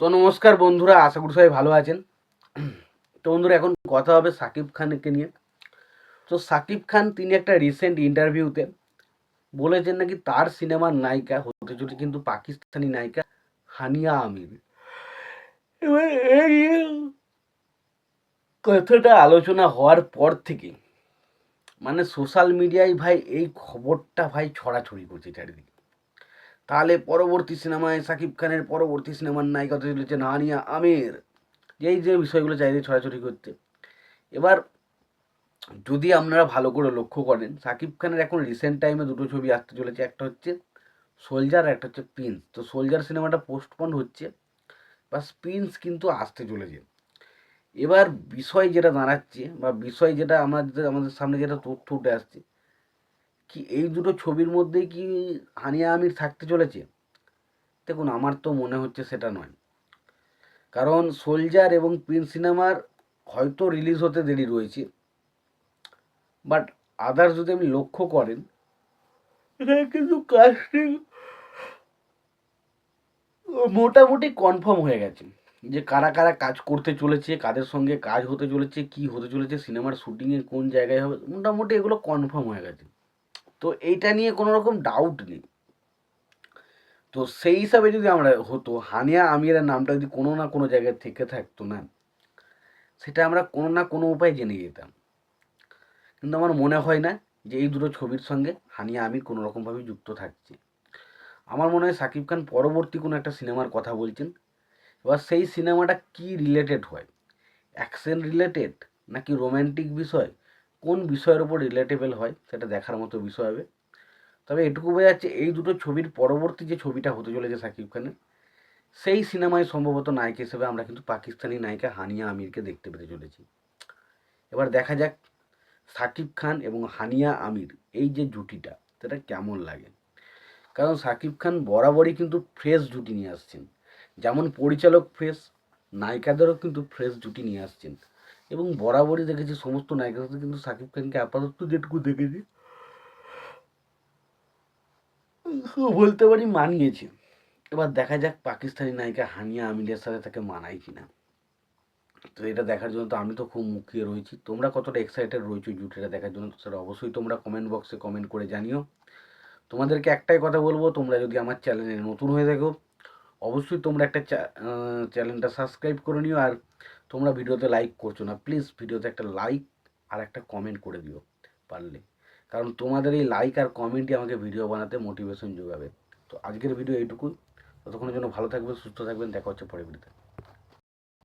তো নমস্কার বন্ধুরা, আশা করি সবাই ভালো আছেন। তো বন্ধুরা, এখন কথা হবে সাকিব খানকে নিয়ে। তো সাকিব খান, তিনি একটা রিসেন্ট ইন্টারভিউতে বলেছেন নাকি তার সিনেমার নায়িকা, হতে চলেছে কিন্তু পাকিস্তানি নায়িকা হানিয়া আমির। এবার এই কথাটা আলোচনা হওয়ার পর থেকে মানে সোশ্যাল মিডিয়ায় ভাই এই খবরটা ভাই ছড়াছড়ি করছে চারিদিকে। তাহলে পরবর্তী সিনেমায় সাকিব খানের পরবর্তী সিনেমার নায়িকা চলেছে নাহানিয়া আমির। এই যে বিষয়গুলো চাইলে ছড়াছড়ি করতে। এবার যদি আপনারা ভালো করে লক্ষ্য করেন, সাকিব খানের এখন রিসেন্ট টাইমে দুটো ছবি আসতে চলেছে। একটা হচ্ছে সোলজার আর একটা হচ্ছে প্রিন্স তো সোলজার সিনেমাটা পোস্টপন্ড হচ্ছে বা প্রিন্স কিন্তু আসতে চলেছে। এবার বিষয় যেটা দাঁড়াচ্ছে বা বিষয় যেটা আমাদের আমাদের সামনে যেটা তথ্য উঠে আসছে কি, এই দুটো ছবির মধ্যে কি হানিয়া আমির থাকতে চলেছে? দেখুন, আমার তো মনে হচ্ছে সেটা নয়। কারণ সোলজার এবং প্রিন্স সিনেমার হয়তো রিলিজ হতে দেরি রয়েছে। বাট আদার্স যদি আপনি লক্ষ্য করেন, এখানে কিন্তু কাস্টিং মোটামুটি কনফার্ম হয়ে গেছে। যে কারা কারা কাজ করতে চলেছে, কাদের সঙ্গে কাজ হতে চলেছে, কি হতে চলেছে, সিনেমার শুটিংয়ে কোন জায়গায় হবে, মোটামুটি এগুলো কনফার্ম হয়ে গেছে। তো এইটা নিয়ে কোনো রকম ডাউট নেই। তো সেই হিসাবে যদি আমরা হতো, হানিয়া আমিরের নামটা যদি কোনো না কোনো জায়গায় থেকে থাকতো না সেটা আমরা কোনো না কোনো উপায়ে জেনে যেতাম। কিন্তু আমার মনে হয় না যে এই দুটো ছবির সঙ্গে হানিয়া আমির কোনো রকমভাবে যুক্ত থাকছে। আমার মনে হয় সাকিব খান পরবর্তী কোনো একটা সিনেমার কথা বলছেন। এবার সেই সিনেমাটা কি রিলেটেড হয়? অ্যাকশন রিলেটেড নাকি রোম্যান্টিক বিষয়? কোন বিষয়ের ওপর রিলেটেবল হয় সেটা দেখার মতো বিষয় হবে। তবে এটুকু বোঝা যাচ্ছে এই দুটো ছবির পরবর্তী যে ছবিটা হতে চলেছে সাকিব খানের, সেই সিনেমায় সম্ভবত নায়িকা হিসেবে আমরা কিন্তু পাকিস্তানি নায়িকা হানিয়া আমিরকে দেখতে পেতে চলেছি। এবার দেখা যাক সাকিব খান এবং হানিয়া আমির এই যে জুটিটা, সেটা কেমন লাগে? কারণ সাকিব খান বরাবরই কিন্তু ফ্রেশ জুটি নিয়ে আসছেন। যেমন পরিচালক ফ্রেশ নায়িকাদেরও কিন্তু ফ্রেশ জুটি নিয়ে আসছেন। এবং বরাবরই দেখেছি সমস্ত নায়িকার সাথে, কিন্তু সাকিব খানকে আপাতত যেটুকু দেখেছি বলতে পারি মানিয়েছে। এবার দেখা যাক পাকিস্তানি নায়িকা হানিয়া আমিরের সাথে তাকে মানায় কিনা। তো এটা দেখার জন্য তো আমি তো খুব মুখিয়ে রয়েছি। তোমরা কতটা এক্সাইটেড রয়েছো জুটিটা দেখার জন্য, সেটা অবশ্যই তোমরা কমেন্ট বক্সে কমেন্ট করে জানিও। তোমাদেরকে একটাই কথা বলব, তোমরা যদি আমার চ্যানেলে নতুন হয়ে থাকো, অবশ্যই তোমরা একটা চ্যানেলটা সাবস্ক্রাইব করে নিও। আর তোমরা ভিডিওতে লাইক করছ না প্লিজ ভিডিওতে একটা লাইক আর একটা কমেন্ট করে দিও পারলে। কারণ তোমাদের এই লাইক আর কমেন্টই আমাকে ভিডিও বানাতে মোটিভেশন যোগাবে। তো আজকের ভিডিও এইটুকুই। ততক্ষণের জন্য ভালো থাকবেন সুস্থ থাকবেন, দেখা হচ্ছে পরে ভিডিওতে